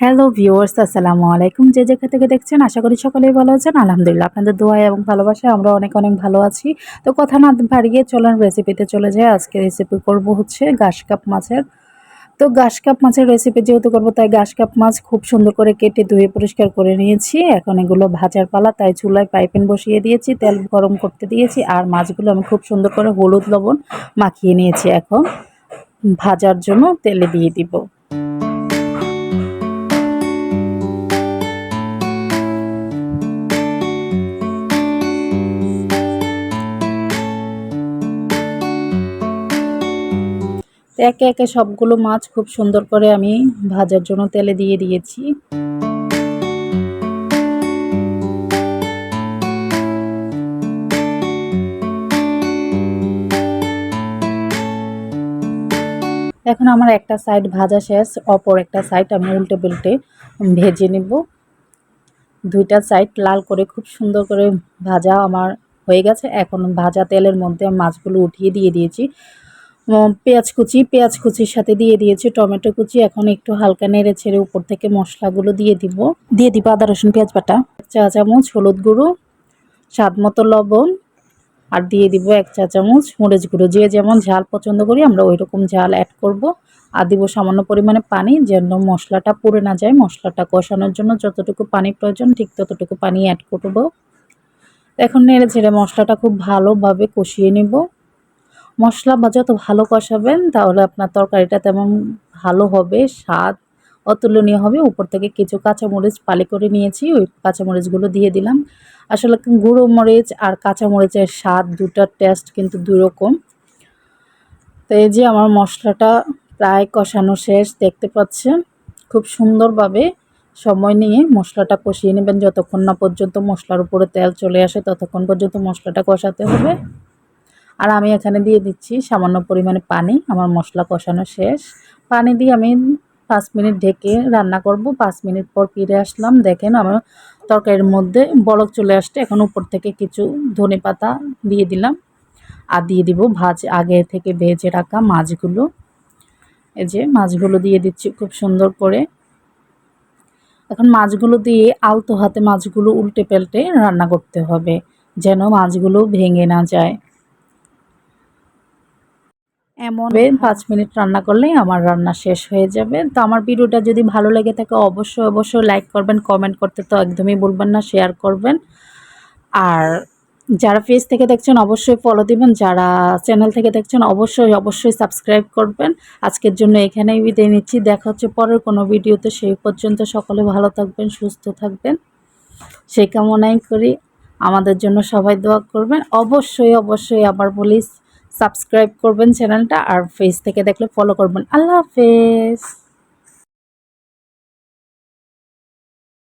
Hello viewers, আসসালামু আলাইকুম। যে যেখান থেকে দেখছেন, আশা করি সকলেই ভালো আছেন। আলহামদুলিল্লাহ, আপনাদের দোয়া এবং ভালোবাসায় আমরা অনেক অনেক ভালো আছি। তো কথা না বাড়িয়ে চলেন রেসিপিতে চলে যায় আজকে রেসিপি করব হচ্ছে ঘাস কাপ মাছের। তো ঘাস কাপ মাছের রেসিপি যেহেতু করব, তাই ঘাস কাপ মাছ খুব সুন্দর করে কেটে ধুয়ে পরিষ্কার করে নিয়েছি। এখন এগুলো ভাজার পালা, তাই চুলায় পাইপেন বসিয়ে দিয়েছি, তেল গরম করতে দিয়েছি, আর মাছগুলো আমি খুব সুন্দর করে হলুদ লবণ মাখিয়ে নিয়েছি এখন। ভাজার জন্য তেলে দিয়ে দিব। একে একে সবগুলো মাছ খুব সুন্দর করে আমি ভাজার জন্য তেলে দিয়ে দিয়েছি। এখন আমার একটা সাইড ভাজা শেষ, অপর একটা সাইড আমি উল্টে বেল্টে ভেজে নেব। দুইটা সাইড লাল করে খুব সুন্দর করে ভাজা আমার হয়ে গেছে। এখন ভাজা তেলের মধ্যে মাছগুলো উঠিয়ে দিয়ে দিয়েছি। পেঁয়াজ কুচি, পেঁয়াজ কুচির সাথে দিয়ে দিয়েছি, টমেটো কুচি। এখন একটু হালকা নেড়ে ছেড়ে উপর থেকে মশলাগুলো দিয়ে দিব। দিয়ে দিব আদা, রসুন, পেঁয়াজ বাটা এক চা চামচ, হলুদ গুঁড়ো, স্বাদ মতো লবণ, আর দিয়ে দিব এক চা চামচ মরিচ গুঁড়ো। যে যেমন ঝাল পছন্দ করি, আমরা ওই রকম ঝাল অ্যাড করব। আর দিব সামান্য পরিমাণে পানি, যেন মশলাটা পুড়ে না যায়, মশলাটা কষানোর জন্য যতটুকু পানি প্রয়োজন, ঠিক ততটুকু পানি অ্যাড করব। এখন নেড়ে ছেড়ে মশলাটা খুব ভালোভাবে কষিয়ে নেব। মশলা বা যত ভালো কষাবেন, তাহলে আপনার তরকারিটা তেমন ভালো হবে, স্বাদ অতুলনীয় হবে। উপর থেকে কিছু কাঁচামরিচ পালি করে নিয়েছি, ওই কাঁচামরিচগুলো দিয়ে দিলাম। আসলে গুঁড়ো মরিচ আর কাঁচামরিচের স্বাদ দুটার টেস্ট কিন্তু দুই রকম তো এই যে আমার মশলাটা প্রায় কষানো শেষ, দেখতে পাচ্ছেন? খুব সুন্দরভাবে সময় নিয়ে মশলাটা কষিয়ে নেবেন। যতক্ষণ না পর্যন্ত মশলার উপরে তেল চলে আসে, ততক্ষণ পর্যন্ত মশলাটা কষাতে হবে। আর আমি এখানে দিয়ে দিচ্ছি সামান্য পরিমাণে পানি। আমার মশলা কষানো শেষ। পানি দিয়ে আমি পাঁচ মিনিট ঢেকে রান্না করব। পাঁচ মিনিট পর ফিরে আসলাম। দেখেন আমার তরকারির মধ্যে বলক চলে আসছে। এখন উপর থেকে কিছু ধনে পাতা দিয়ে দিলাম। আর দিয়ে দিব ভাজ আগে থেকে ভেজে রাখা মাছগুলো। এই যে মাছগুলো দিয়ে দিচ্ছি খুব সুন্দর করে। এখন মাছগুলো দিয়ে আলতো হাতে মাছগুলো উল্টে পাল্টে রান্না করতে হবে। যেন মাছগুলো ভেঙে না যায়। এমন পাঁচ মিনিট রান্না করলেই আমার রান্না শেষ হয়ে যাবে। তো আমার ভিডিওটা যদি ভালো লেগে থাকে, অবশ্যই অবশ্যই লাইক করবেন কমেন্ট করতে তো একদমই বলবেন না শেয়ার করবেন। আর যারা ফেস থেকে দেখছেন, অবশ্যই ফলো দিবেন। যারা চ্যানেল থেকে দেখছেন, অবশ্যই অবশ্যই সাবস্ক্রাইব করবেন। আজকের জন্য এখানেই বিদায় নিচ্ছি। দেখা হচ্ছে পরের কোনো ভিডিওতে। সেই পর্যন্ত সকলে ভালো থাকবেন, সুস্থ থাকবেন। সেই কামনাই করি। আমাদের জন্য সবাই দোয়া করবেন। অবশ্যই অবশ্যই আবার বলি সাবস্ক্রাইব করবেন চ্যানেলটা আর ফেস থেকে দেখলে ফলো করবেন। আল্লাহ হাফেজ।